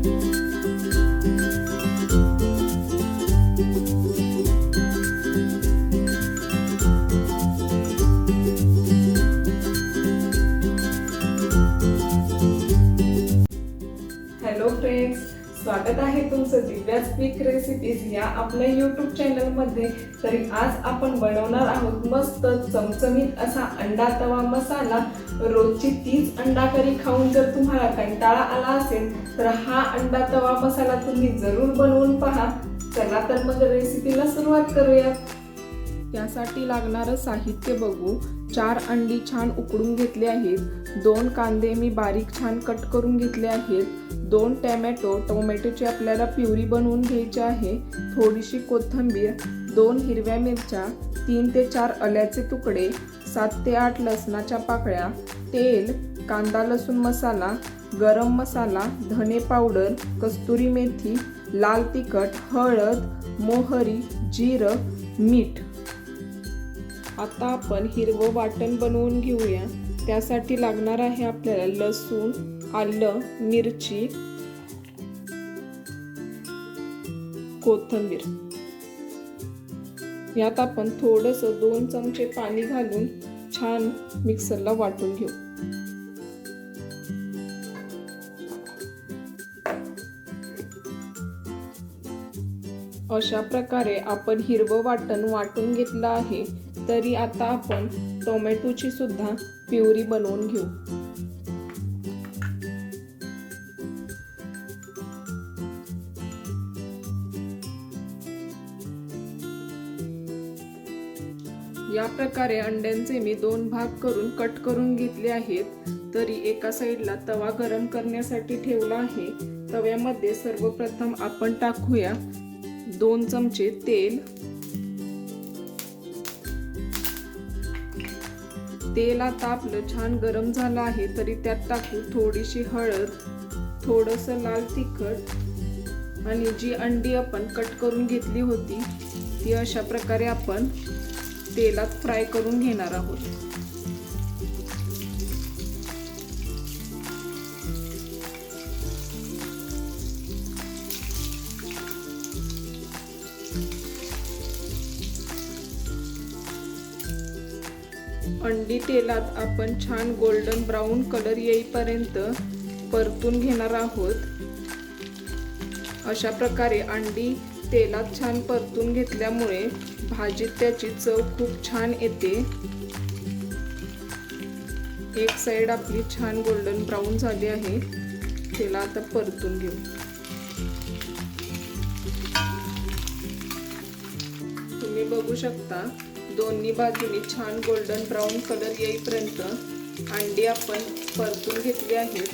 Hello स्वागत आहे तुमचं दिव्या स्पीक रेसिपीज या आपल्या यूट्यूब चॅनलमध्ये तरी आज आपण बनवणार आहोत मस्त चमचमीत असा अंडा तवा मसाला. रोजची तीच अंडा करी खाऊन जर तुम्हाला कंटाळा आला असेल तर हा अंडा तवा मसाला तुम्ही जरूर बनवून पहा. चला तर मग रेसिपीला सुरुवात करूया. त्यासाठी लागणारं साहित्य बघू. चार अंडी छान उकडून घेतले आहेत. दोन कांदे मी बारीक छान कट करून घेतले आहेत. दोन टॅमॅटो टोमॅटोची आपल्याला प्युरी बनवून घ्यायची आहे. थोडीशी कोथिंबीर दोन हिरव्या मिरच्या तीन ते चार आल्याचे तुकडे सात ते आठ लसणाच्या पाकळ्या तेल कांदा लसूण मसाला गरम मसाला धने पावडर कस्तुरी मेथी लाल तिखट हळद मोहरी जिरं मीठ. आता आपण हिरवं वाटण बनवून घेऊया. त्यासाठी लागणार आहे आपल्याला लसूण आलं मिरची कोथिंबीर. यात आपण थोडंसं दोन चमचे पाणी घालून छान मिक्सरला वाटून घेऊ. अशा प्रकारे आपण हिरवं वाटण वाटून घेतलं आहे तरी आता आपण टोमॅटोची सुद्धा प्युरी बनवून घेऊ. या प्रकारे अंड्यांचे मी दोन भाग करून कट करून घेतले आहेत. तरी एका साईडला तवा गरम करण्यासाठी ठेवला आहे. तव्यामध्ये सर्वप्रथम आपण टाकूया दोन चमचे तेल. तेल आता आपलं छान गरम झालं आहे तरी त्यात टाकू थोडीशी हळद थोडस लाल तिखट आणि जी अंडी आपण कट करून घेतली होती ती अशा प्रकारे आपण तेलात फ्राय करून घेणार आहोत. अंडी तेलात आपण छान गोल्डन ब्राऊन कलर येईपर्यंत परतून घेणार आहोत. अशा प्रकारे अंडी तेलात छान परतून घेतल्यामुळे भाजीत त्याची चव खूप छान येते. एक साईड आपली छान गोल्डन ब्राऊन झाली आहे. त्याला आता परतून घेऊ. तुम्ही बघू शकता दोन्ही बाजूनी छान गोल्डन ब्राऊन कलर येईपर्यंत अंडी आपण परतून घेतली आहेत.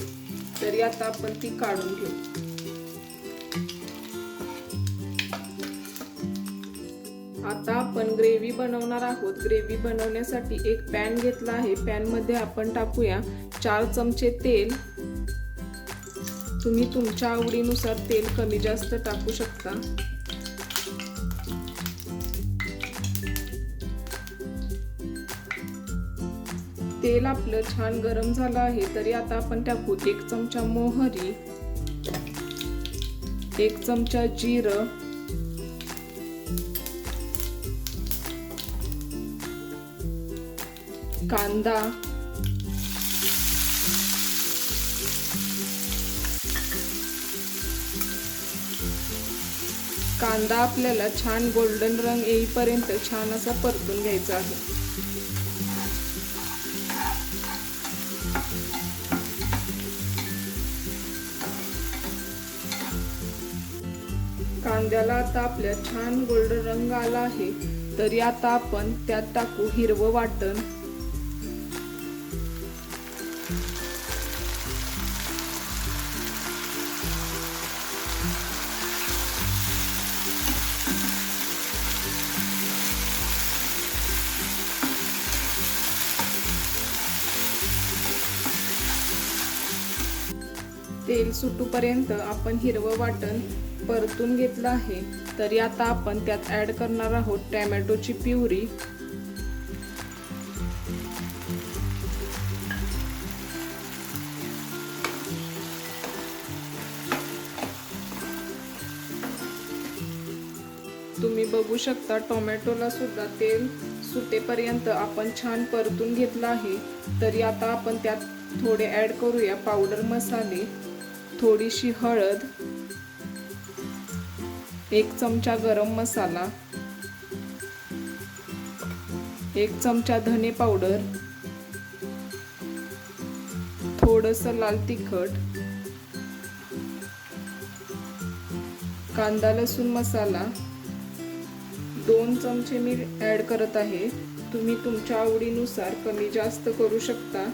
तरी आता आपण ती काढून घेऊ. आता आपण ग्रेव्ही बनवणार आहोत. ग्रेव्ही बनवण्यासाठी एक पॅन घेतला आहे. पॅनमध्ये आपण टाकूया चार चमचे तेल. तुम्ही तुमच्या आवडीनुसार तेल कमी जास्त टाकू शकता. तेल आपलं छान गरम झालं आहे. तरी आता आपण टाकू एक चमचा मोहरी एक चमचा जिरं कांदा. कांदा आपल्याला छान गोल्डन रंग येईपर्यंत छान असा परतून घ्यायचा आहे. कांद्याला आता आपल्या छान गोल्डन रंग आला आहे तरी आता आपण त्यात टाकू हिरवं वाटण. तेल सुटूपर्यंत आपण हिरवं वाटण परतून घेतलं आहे. तरी आता आपण त्यात ॲड करणार आहोत टॅमॅटोची प्युरी. तुम्ही बघू शकता टोमॅटोला सुद्धा तेल सुटेपर्यंत आपण छान परतून घेतलं आहे. तरी आता आपण त्यात थोडे ॲड करूया पावडर मसाले. थोडीशी हळद एक चमचा गरम मसाला एक चमचा धने पावडर थोडंसं लाल तिखट कांदा लसूण मसाला दोन चमचे मी ॲड करत आहे. तुम्ही तुमच्या आवडीनुसार कमी जास्त करू शकता.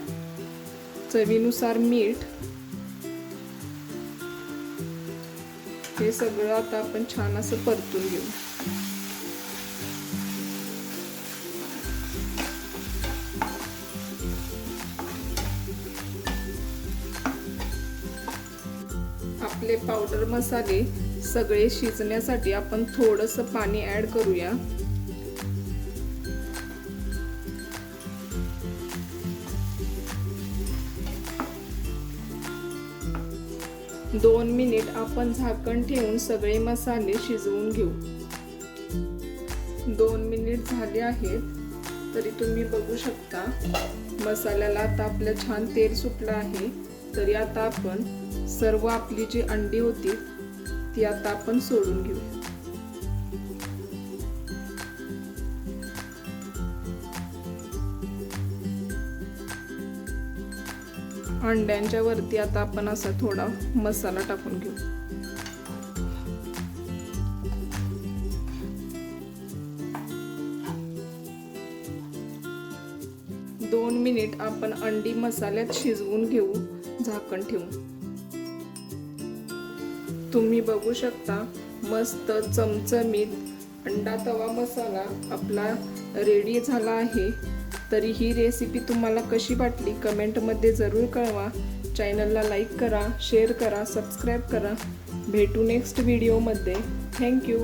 चवीनुसार मीठ हे सगळं आता आपण छान असं परतून घेऊ. आपले पावडर मसाले सगळे शिजण्यासाठी आपण थोडंसं पाणी ॲड करूया. दोन मिनिट आपण झाकण ठेवून सगळे मसाले शिजवून घेऊ. दोन मिनिट झाले आहेत तरी तुम्ही बघू शकता मसाल्याला आता आपलं छान तेल सुटलं आहे तरी आता आपण सर्व आपली जी अंडी होती ती आता आपण सोडून घेऊ. अंड्यांच्या वरती आता आपण असा थोडा मसाला टाकून घेऊ. दोन मिनिट आपण अंडी मसाल्यात शिजवून घेऊ झाकण ठेवून. तुम्ही बघू शकता मस्त चमचमीत अंडा तवा मसाला आपला रेडी झाला आहे. तरी ही रेसिपी तुम्हाला कशी वाटली कमेंटमध्ये जरूर कळवा. चॅनलला लाईक करा शेअर करा सबस्क्राईब करा. भेटू नेक्स्ट व्हिडिओमध्ये थँक्यू